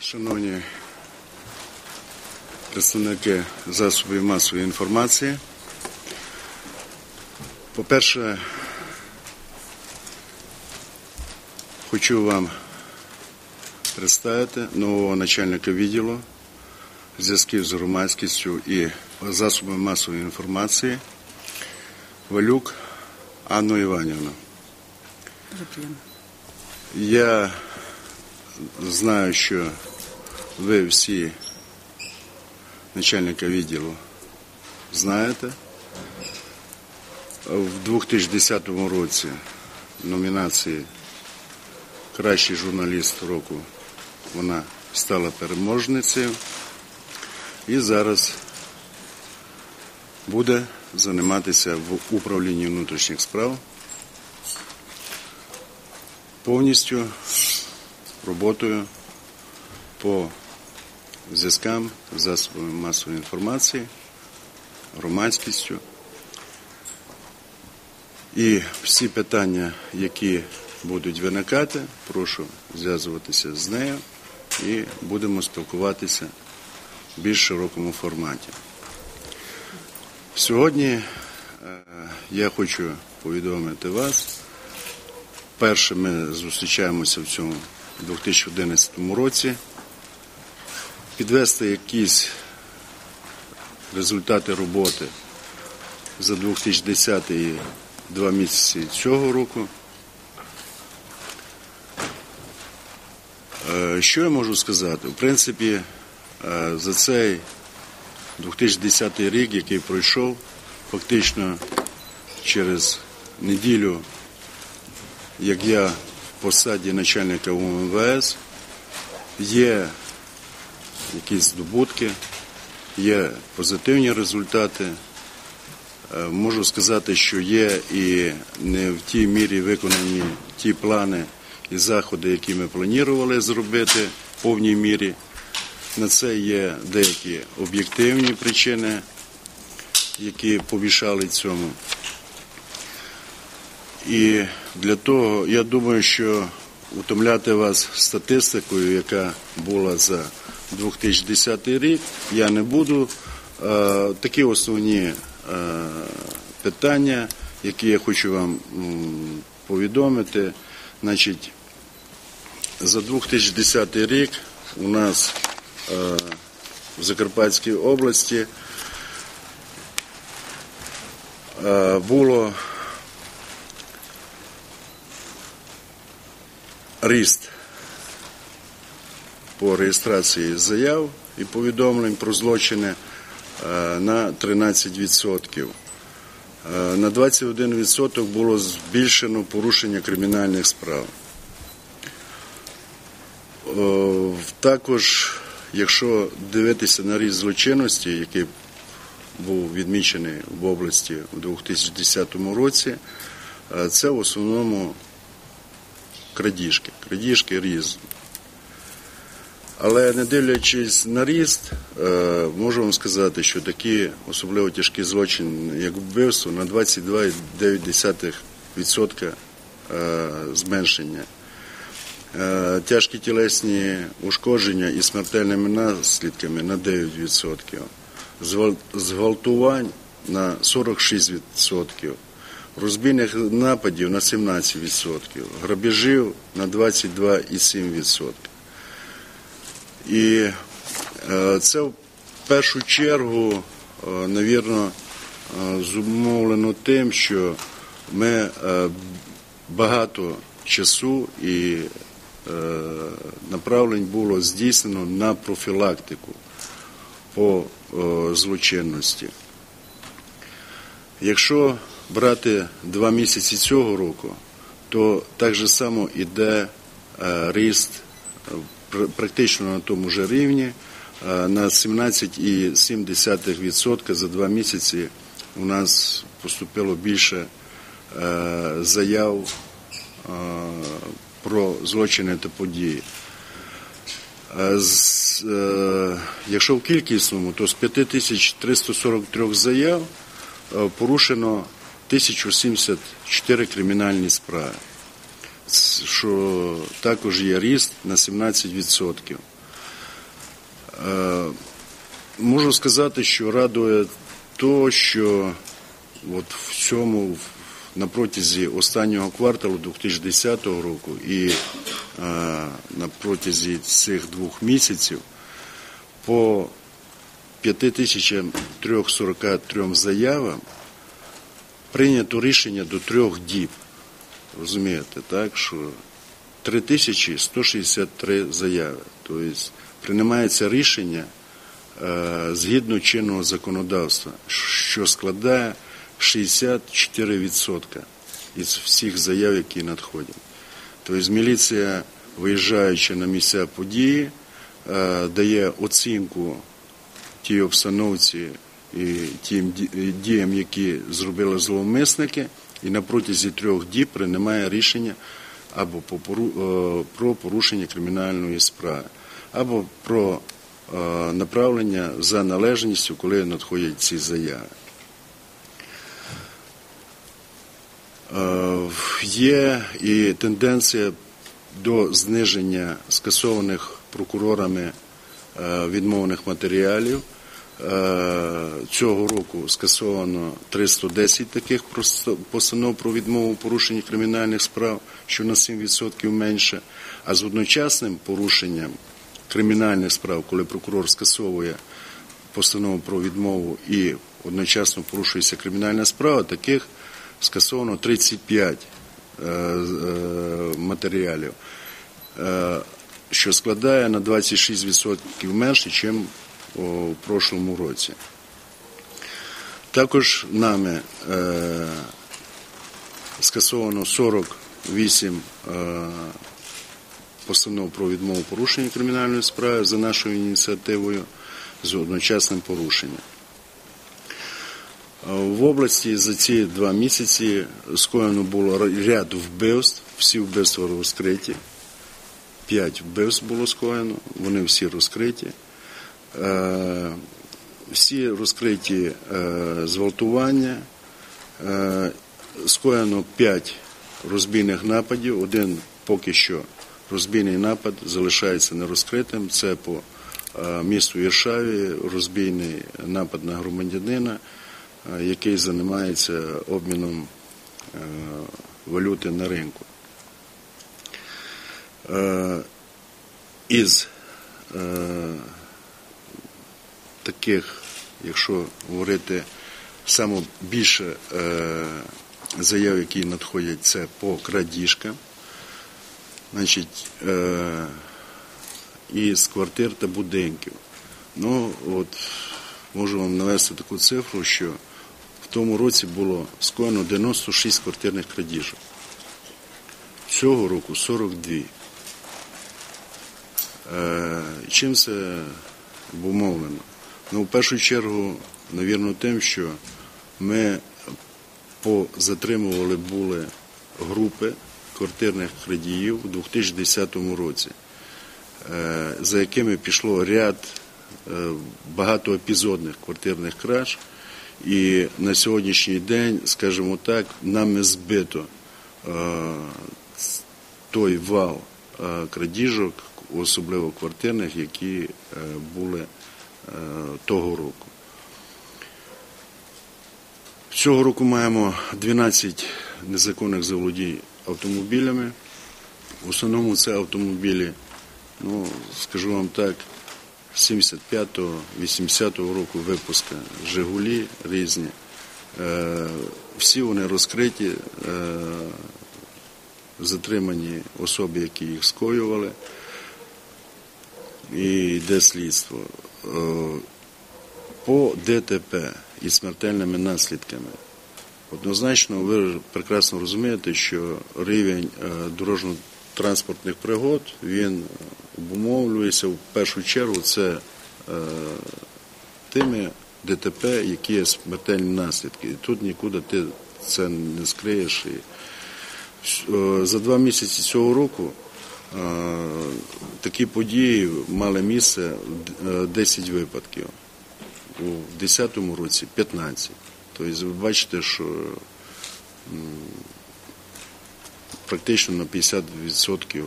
Шановні представники засобів масової інформації, по-перше, хочу вам представити нового начальника відділу зв'язків з громадськістю і засобами масової інформації Валюк Анну Іванівну. Я знаю, що ви всі начальника відділу знаєте. В 2010 році номінації Кращий журналіст року вона стала переможницею і зараз буде займатися в управлінні внутрішніх справ повністю роботою по зв'язкам засобами масової інформації, громадськістю. І всі питання, які будуть виникати, прошу зв'язуватися з нею і будемо спілкуватися в більш широкому форматі. Сьогодні е, я хочу повідомити вас. Перше ми зустрічаємося в цьому 2011 році. Підвести якісь результати роботи за 2010 і два місяці цього року. Е, Що я можу сказати? В принципі, е, за цей 2010 рік, який пройшов, фактично через неділю, як я посаді начальника УМВС, є якісь здобутки, є позитивні результати. Е, Можу сказати, що є і не в тій мірі виконані ті плани і заходи, які ми планували зробити в повній мірі. На це є деякі об'єктивні причини, які помішали цьому. І для того, я думаю, що утомляти вас статистикою, яка була за 2010 рік, я не буду. Е, Такі основні е, питання, які я хочу вам повідомити. Значить, за 2010 рік у нас е, в Закарпатській області було ріст по реєстрації заяв і повідомлень про злочини е, на 13%. Е, На 21% було збільшено порушення кримінальних справ. Е, Також, якщо дивитися на ріст злочинності, який був відмічений в області у 2010 році, це в основному крадіжки, крадіжки різні. Але не дивлячись на ріст, е, можу вам сказати, що такі особливо тяжкі злочини, як вбивство, на 22,9% е, зменшення. Е, Тяжкі тілесні ушкодження і смертельними наслідками на 9%, зґвалтувань на 46%, розбійних нападів на 17%, грабежів на 22,7%. І е, це в першу чергу, е, навірно, е, зумовлено тим, що ми багато часу і направлень було здійснено на профілактику по злочинності. Якщо брати два місяці цього року, то так же само іде е, ріст е, практично на тому ж рівні е, на 17,7% за два місяці у нас поступило більше заяв про злочини та події. Якщо в кількісному, то з 5343 заяв порушено 1074 кримінальні справи, що також є ріст на 17%. Е, Можу сказати, що радує то, що от в цьому на протязі останнього кварталу 2010 року і е, на протязі цих двох місяців по 5343 заявам прийнято рішення до трьох діб. Розумієте, так, що 3163 заяви. Тобто приймається рішення е, згідно чинного законодавства, що складає 64% із всіх заяв, які надходять. Тобто міліція, виїжджаючи на місця події, е, дає оцінку тій обстановці тим діям, які зробили зловмисники, і на протязі трьох діб приймає рішення або е, про порушення кримінальної справи, або про е, направлення за належністю, коли надходять ці заяви. Е, Є і тенденція до зниження скасованих прокурорами е, відмовних матеріалів. Е, Цього року скасовано 310 таких постанов про відмову порушення кримінальних справ, що на 7% менше, а з одночасним порушенням кримінальних справ, коли прокурор скасовує постанову про відмову і одночасно порушується кримінальна справа, таких скасовано 35 е, е, матеріалів, що складає на 26% менше, ніж у прошлому році. Також нами е, скасовано 48 е, постанов про відмову порушення кримінальної справи за нашою ініціативою з одночасним порушенням. Е, В області за ці два місяці скоєно було ряд вбивств, всі вбивства розкриті. П'ять вбивств було скоєно, вони всі розкриті. Е, Всі розкриті е, зґвалтування, Е, скоєно п'ять розбійних нападів. Один поки що розбійний напад залишається нерозкритим. Це по місту Іршаві розбійний напад на громадянина, який займається обміном валюти на ринку. Із таких, якщо говорити саме більше е, заяв, які надходять, це по крадіжкам, значить, е, із квартир та будинків. Ну, от можу вам навести таку цифру, що в тому році було скоєно 96 квартирних крадіжок. Цього року 42. Е, Чим це обумовлено? Ну, в першу чергу, навірно, тим, що ми позатримували були групи квартирних крадіїв у 2010 році, е, за якими пішло ряд е, багатоепізодних квартирних краж. І на сьогоднішній день, скажімо так, нами збито е, той вал крадіжок, особливо квартирних, які були того року. Цього року маємо 12 незаконних заволодінь автомобілями. В основному це автомобілі, ну, скажу вам так, 75-го, 80-го року випуска Жигулі різні. Е, Всі вони розкриті, е, затримані особи, які їх скоювали, і йде слідство. Е, По ДТП і смертельними наслідками. Однозначно, ви прекрасно розумієте, що рівень е, дорожньо-транспортних пригод він обумовлюється в першу чергу це е, тими ДТП, які є смертельні наслідки. І тут нікуди ти це не скриєш. За два місяці цього року такі події мали місце е, 10 випадків. У 2010 році 15. Тобто ви бачите, що практично на 50% е,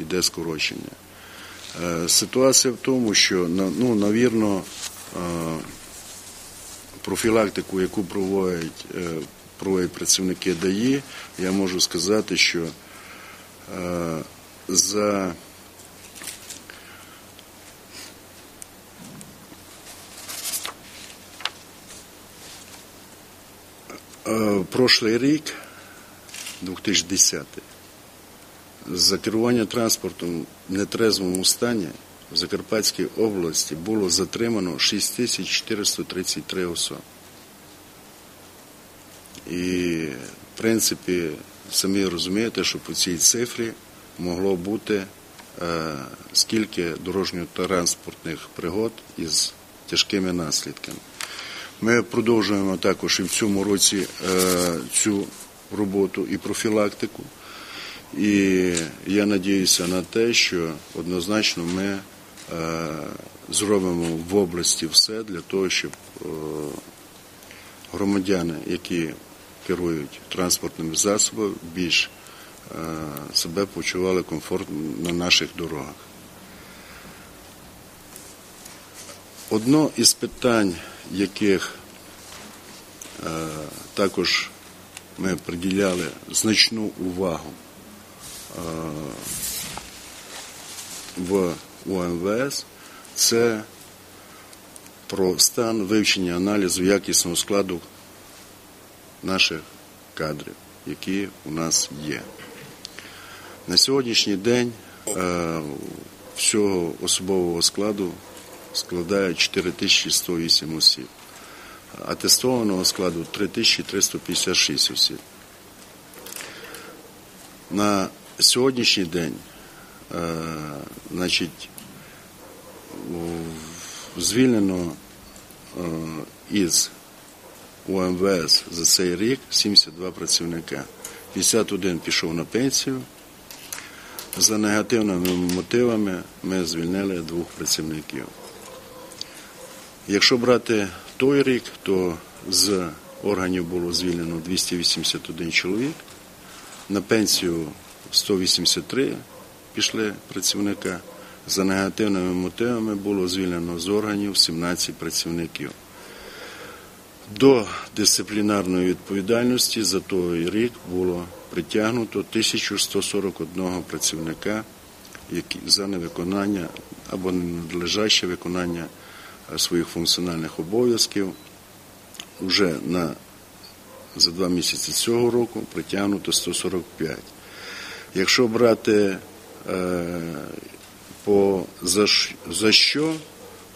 йде скорочення. Е, Ситуація в тому, що ну, навірно, е, профілактику, яку проводять, е, проводять працівники ДАІ, я можу сказати, що е, за е, прошлий рік, 2010, за керування транспортом в нетрезвому стані в Закарпатській області було затримано 6433 особи. І, в принципі, самі розумієте, що по цій цифрі могло бути е, скільки дорожньо-транспортних пригод із тяжкими наслідками. Ми продовжуємо також і в цьому році е, цю роботу і профілактику. І я надіюся на те, що однозначно ми е, зробимо в області все для того, щоб громадяни, які керують транспортними засобами, більш е, себе почували комфортно на наших дорогах. Одно із питань, яких е, також ми приділяли значну увагу в УМВС, це про стан вивчення аналізу якісного складу наших кадрів, які у нас є. На сьогоднішній день е, всього особового складу складає 4108 осіб, атестованого складу 3356 осіб. На сьогоднішній день, е, значить, звільнено е, із УМВС за цей рік 72 працівника. 51 пішов на пенсію. За негативними мотивами ми звільнили двох працівників. Якщо брати той рік, то з органів було звільнено 281 чоловік, на пенсію 183 пішли працівника. За негативними мотивами було звільнено з органів 17 працівників. До дисциплінарної відповідальності за той рік було притягнуто 1141 працівника за невиконання або ненадлежаще виконання е, своїх функціональних обов'язків. Уже на за два місяці цього року притягнуто 145. Якщо брати е, по за, за що,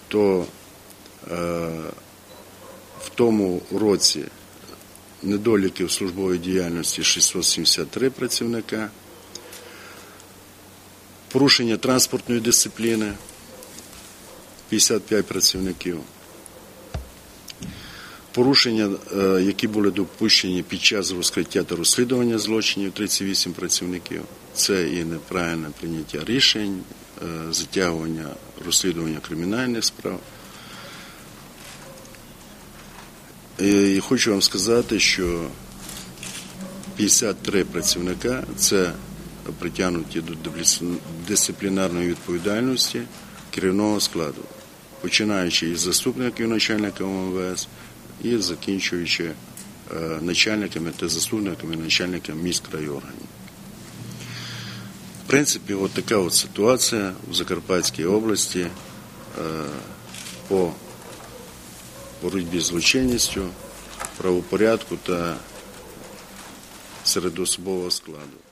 то е, в тому році недоліків службової діяльності 673 працівника, порушення транспортної дисципліни 55 працівників, порушення, е, які були допущені під час розкриття та розслідування злочинів 38 працівників. Це і неправильне прийняття рішень, е, затягування розслідування кримінальних справ. І хочу вам сказати, що 53 працівника це притягнуті до дисциплінарної відповідальності керівного складу, починаючи із заступників начальника МВС і закінчуючи е, начальниками та заступниками начальника міськрайорганів. В принципі, от така от ситуація в Закарпатській області е, по боротьбі з злочинністю, правопорядку та середособового складу.